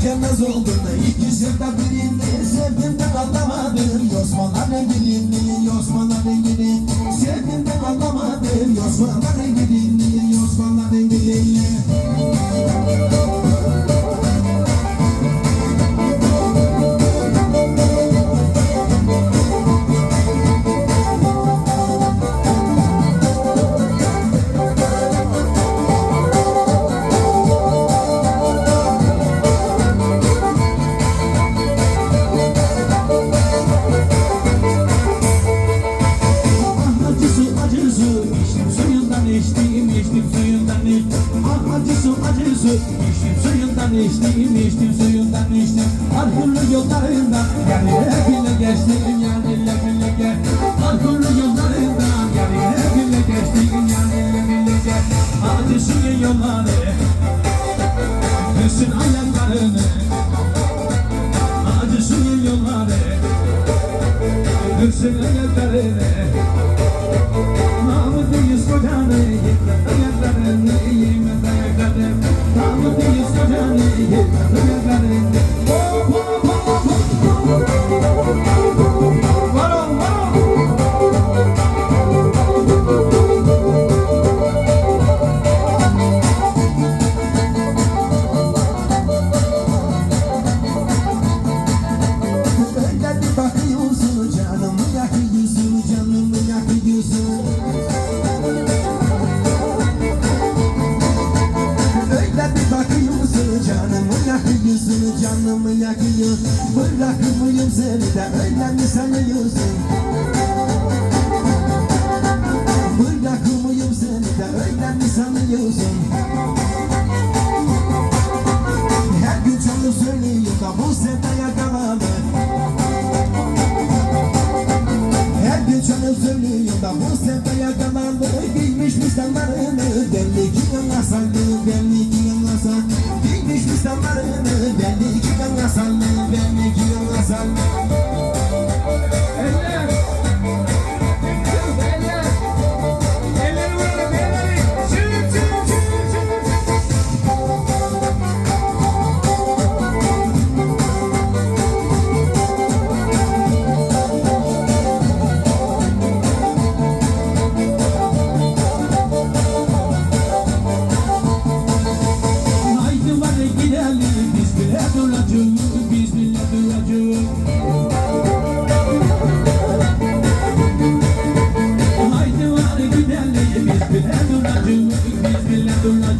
tükenmez oldun İki yılda birini sevdimden anlamadım. Yosmalar rengini, yosmalar rengini Sevdimden anlamadım. Yosmalar rengini, yosmalar ateşi yolları Düşsün ayaklarını Acısın yolları Düşsün ayaklarını bakıyorsun canımı yakıyorsun canımı yakıyorsun Öyle bir bakıyorsun canımı yakıyorsun canımı yakıyorsun Bırakmıyorum seni de öyle mi sanıyorsun? Gagalarları giymiş misallarını Belli ki yanlasallı Belli ki yanlasal Giymiş misallarını Belli ki yanlasallı Belli ki yanlasallı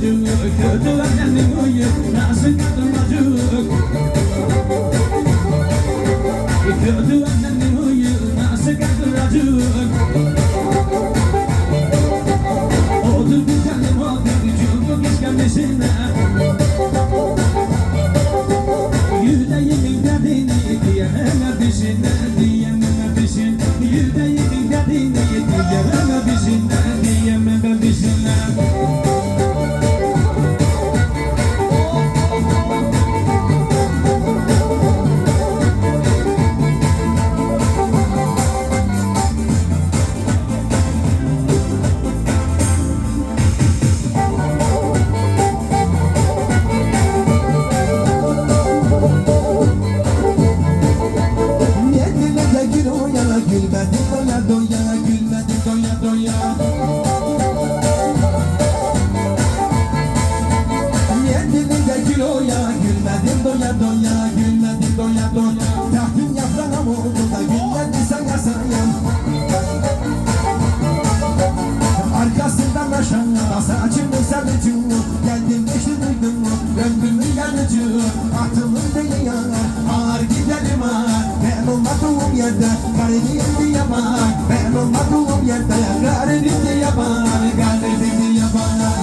dừng ở cửa tôi anh em mình ngồi dừng đã sinh. Matu of Yatta, Garibi Yaman, Matu of Yatta, Garibi Yaman, Garibi Yaman.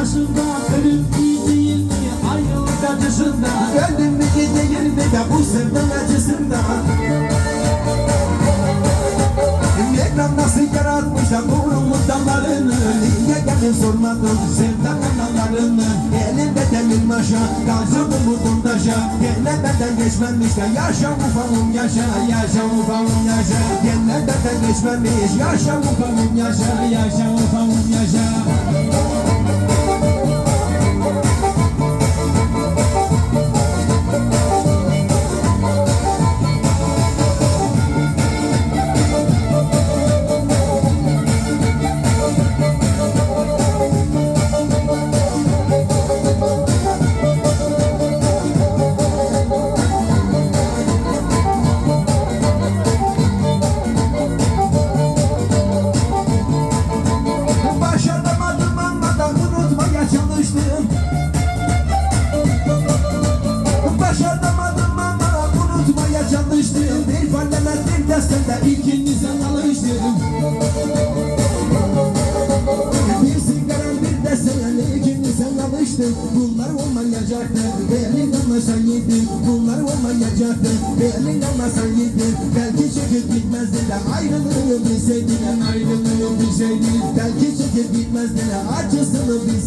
yaşında Ölüm iyi değil mi? Ayrılık acısında Öldüm mü ki değil mi ya bu sevdan acısında Ekranda sigaratmışlar burnumun dallarını Niye gelin sormadım sevdan analarını Elinde demir maşa kalsın umudum taşa. Gene benden geçmemiş de yaşa ufamım yaşa Yaşa ufamım yaşa. Gene benden geçmemiş yaşa ufamım yaşa Yaşa ufamım yaşa.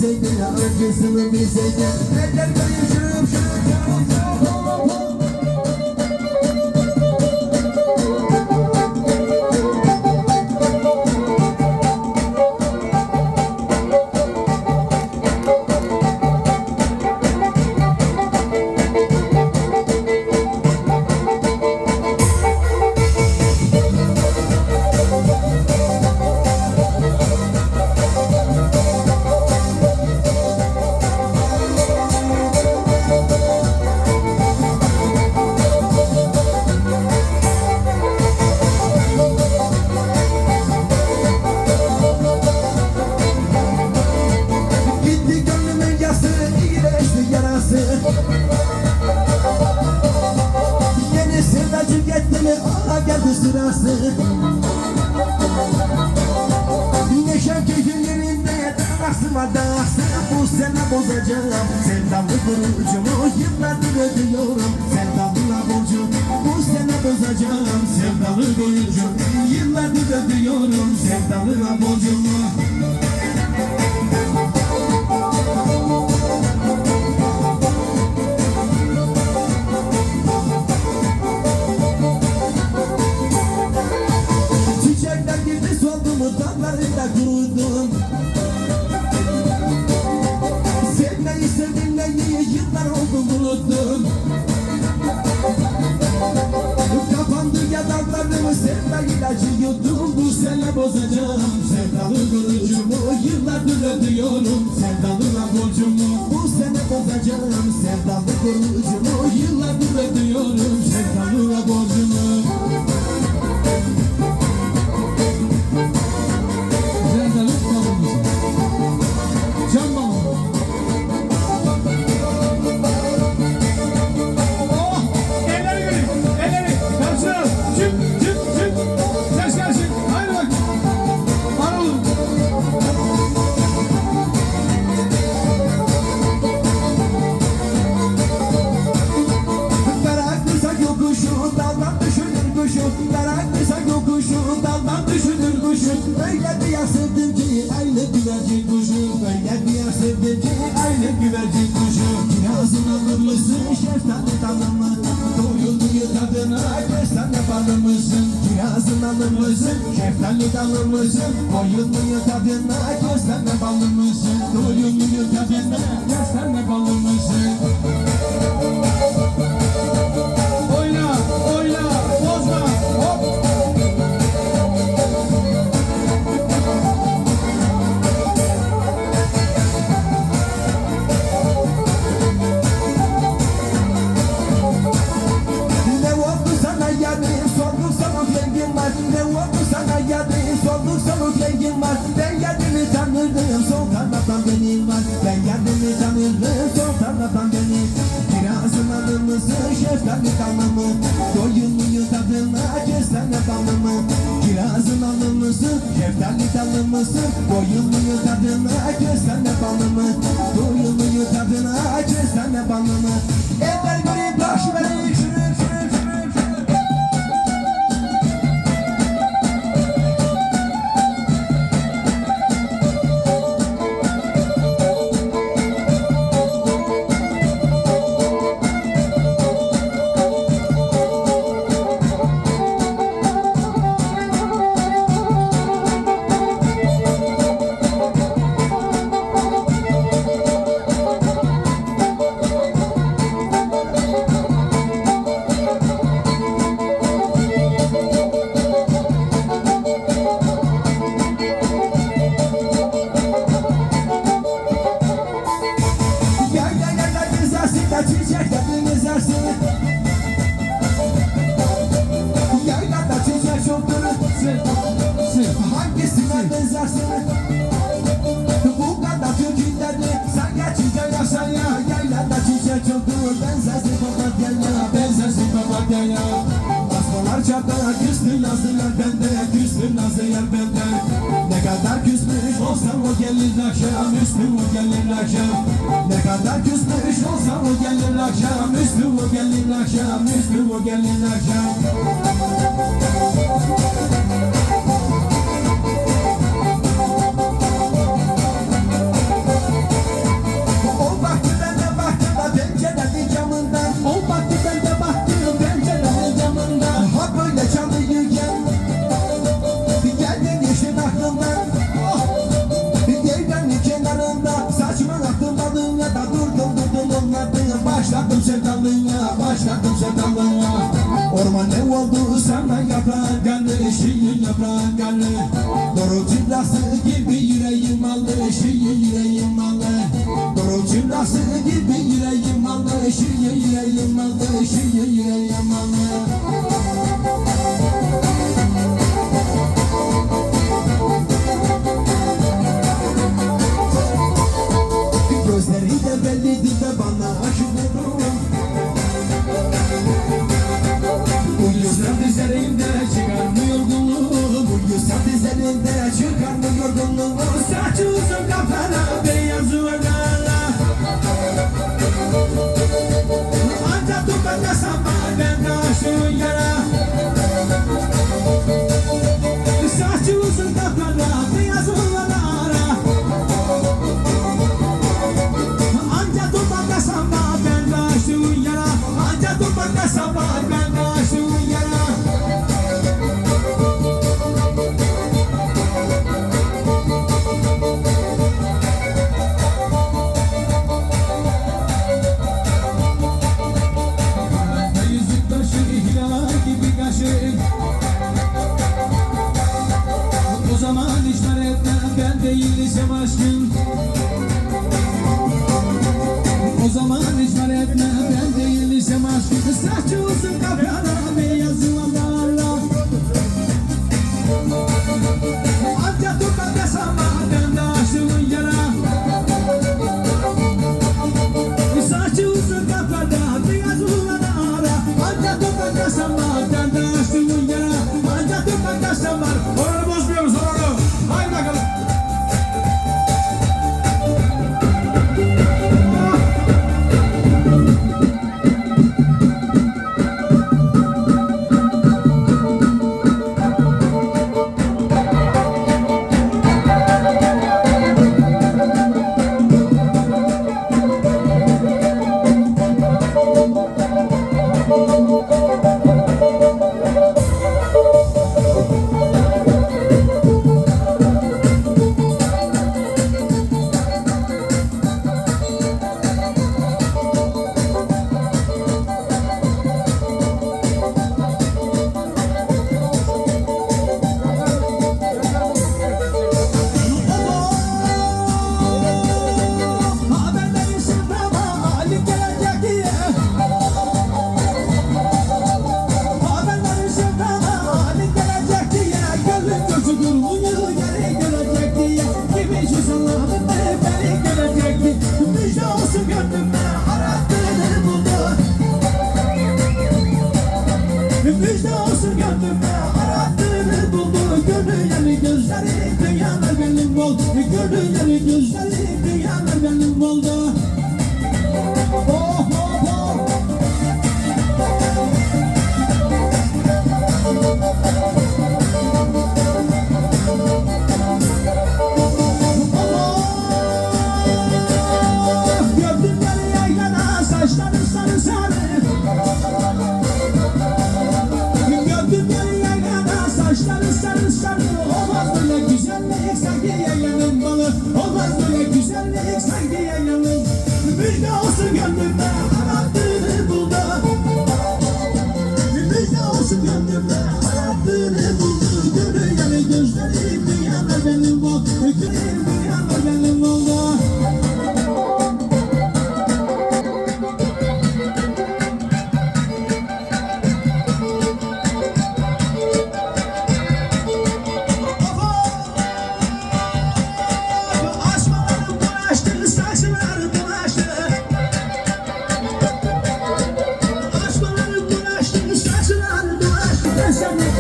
Bilseydin Acısını bilseydin Eller kayıp şırıp şırıp sırası Neşem keyfim yerinde, dağsıma dağsın. Bu sene bozacağım, sevdamı kurucumu Yıllardır ödüyorum, sevdamına borcum Bu sene bozacağım, sevdalı koyucum Yıllardır ödüyorum, sevdamına borcumu kurudum Sevmeyi sevilmeyi yıllar oldu unuttum Kapandı yalanlarımı sevme ilacı yuttum Bu sene bozacağım. Sevdalı kurucumu Yıllardır ödüyorum sevdalına borcumu Bu sene bozacağım. Sevdalı kurucumu Yıllardır ödüyorum sevdalına borcumu Doyulduğu tadına kestane Şeftali kanı mısın Doyumuyu tadına kestane balı mı Doyumuyu tadına kestane balı mı Eller göreyim taş vereyim şırır gelin akşam, üstü bu gelin akşam, üstü bu gelin akşam. sevdalına başlattım sevdalına Orman ev oldu senden yaprak geldi eşiğin yaprak geldi. Doğru cillası gibi yüreğim aldı eşiğin yüreğim aldı. Doğru cillası gibi yüreğim aldı eşiğin yüreğim aldı eşiğin yüreğim aldı. serinde çıkar mı Bu yusat izlerinde çıkar mı yorgunluğu Saçı uzun kafana beyaz yuvarlarla Anca tutmanda sapar ben de yara. love, it, baby. Dıştan dıştan olmaz böyle güzel ve eksak diye yaylanın malı Olmaz böyle güzel ve eksak diye yaylanın. Müjde olsun gönlümden. Listen to me.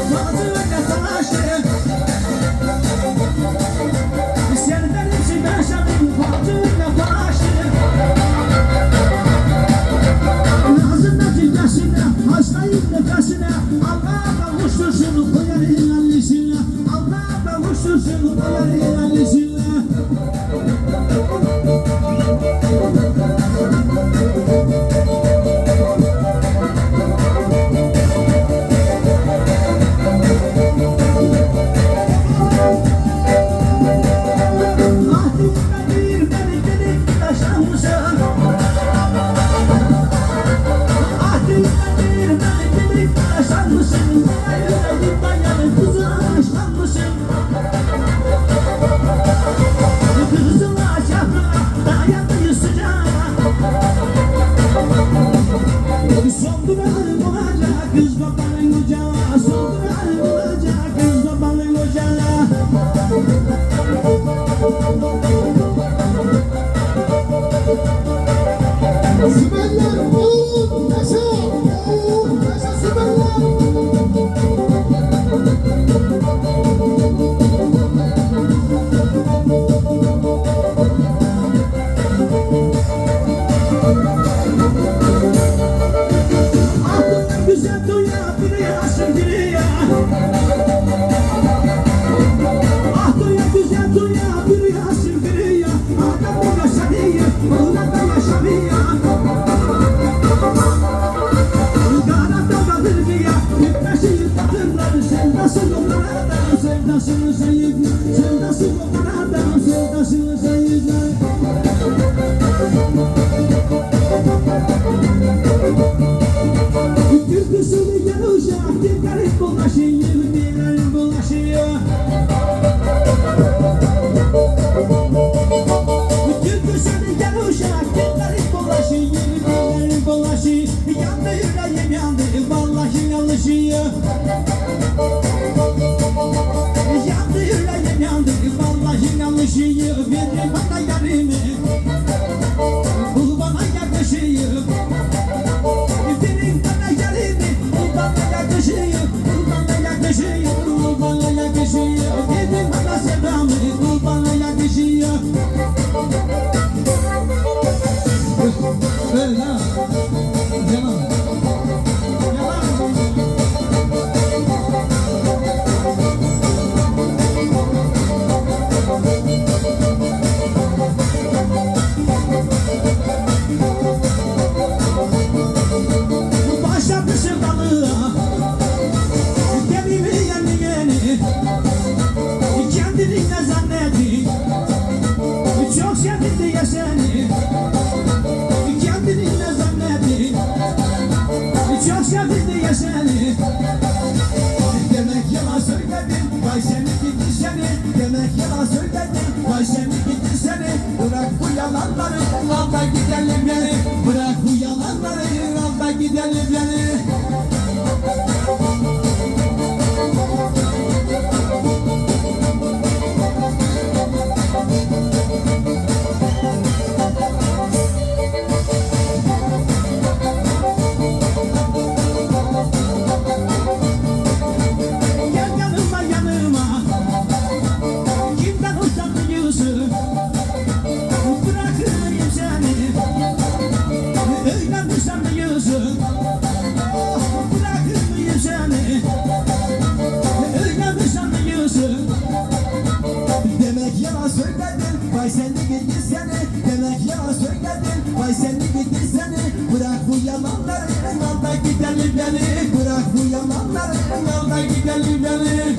Demek yalan söyledin Vay seni gidi seni Demek yalan söyledin Vay seni gidi seni Bırak bu yalanları Alda gidelim beni Bırak bu yalanları Alda gidelim beni